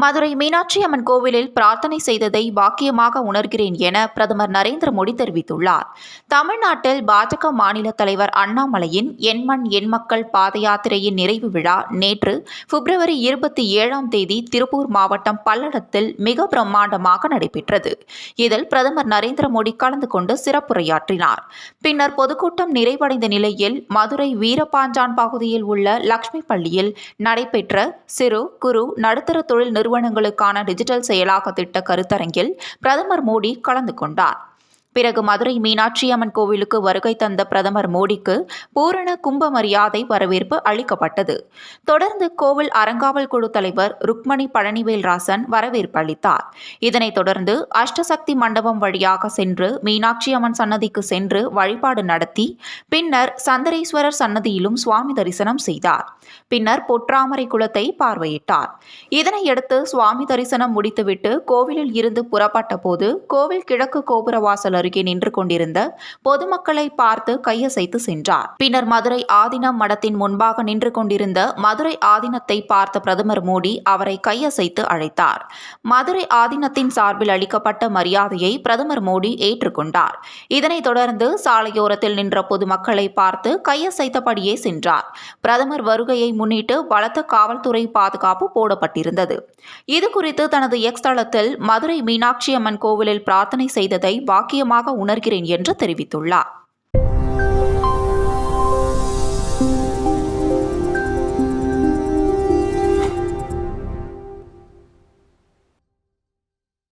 மதுரை மீனாட்சி அம்மன் கோவிலில் பிரார்த்தனை செய்ததை பாக்கியமாக உணர்கிறேன் என பிரதமர் நரேந்திர மோடி தெரிவித்துள்ளார். தமிழ்நாட்டில் பாஜக மாநில தலைவர் அண்ணாமலையின் எண்மண் எண்மக்கள் பாத யாத்திரையின் நிறைவு விழா நேற்று பிப்ரவரி இருபத்தி ஏழாம் தேதி திருப்பூர் மாவட்டம் பல்லடத்தில் மிக பிரம்மாண்டமாக நடைபெற்றது. இதில் பிரதமர் நரேந்திர மோடி கலந்து கொண்டு சிறப்புரையாற்றினார். பின்னர் பொதுக்கூட்டம் நிறைவடைந்த நிலையில் மதுரை வீரபாஞ்சான் பகுதியில் உள்ள லக்ஷ்மி பள்ளியில் நடைபெற்ற சிறு குறு நடுத்தர தொழில் நிறுவனங்களுக்கான டிஜிட்டல் செயலாக்க திட்ட கருத்தரங்கில் பிரதமர் மோடி கலந்து கொண்டார். பிறகு மதுரை மீனாட்சி அம்மன் கோவிலுக்கு வருகை தந்த பிரதமர் மோடிக்கு பூரண கும்ப மரியாதை வரவேற்பு அளிக்கப்பட்டது. தொடர்ந்து கோவில் அறங்காவல் குழு தலைவர் ருக்மணி பழனிவேல் ராசன் வரவேற்பு அளித்தார். இதனைத் தொடர்ந்து அஷ்டசக்தி மண்டபம் வழியாக சென்று மீனாட்சி அம்மன் சன்னதிக்கு சென்று வழிபாடு நடத்தி பின்னர் சந்தரேஸ்வரர் சன்னதியிலும் சுவாமி தரிசனம் செய்தார். பின்னர் பொற்றாமரை குளத்தை பார்வையிட்டார். இதனையடுத்து சுவாமி தரிசனம் முடித்துவிட்டு கோவிலில் இருந்து புறப்பட்ட போது கோவில் கிழக்கு கோபுர வாசல் அருகே நின்று கொண்டிருந்த பொதுமக்களை பார்த்து கையசைத்து சென்றார். பின்னர் மதுரை ஆதீனம் மடத்தின் முன்பாக நின்று கொண்டிருந்த மதுரை ஆதீனத்தை பார்த்த பிரதமர் மோடி அவரை கையசைத்து அழைத்தார். மதுரை ஆதீனத்தின் சார்பில் அளிக்கப்பட்ட மரியாதையை பிரதமர் மோடி ஏற்றுக்கொண்டார். இதனைத் தொடர்ந்து சாலையோரத்தில் நின்ற பொதுமக்களை பார்த்து கையசைத்தபடியே சென்றார். பிரதமர் வருகையை முன்னிட்டு பலத்த காவல்துறை பாதுகாப்பு போடப்பட்டிருந்தது. இதுகுறித்து தனது எக்ஸ் தளத்தில் மதுரை மீனாட்சி அம்மன் கோவிலில் பிரார்த்தனை செய்ததை பாக்கியம் பாக்கியமாக உணர்கிறேன் என்று தெரிவித்துள்ளார்.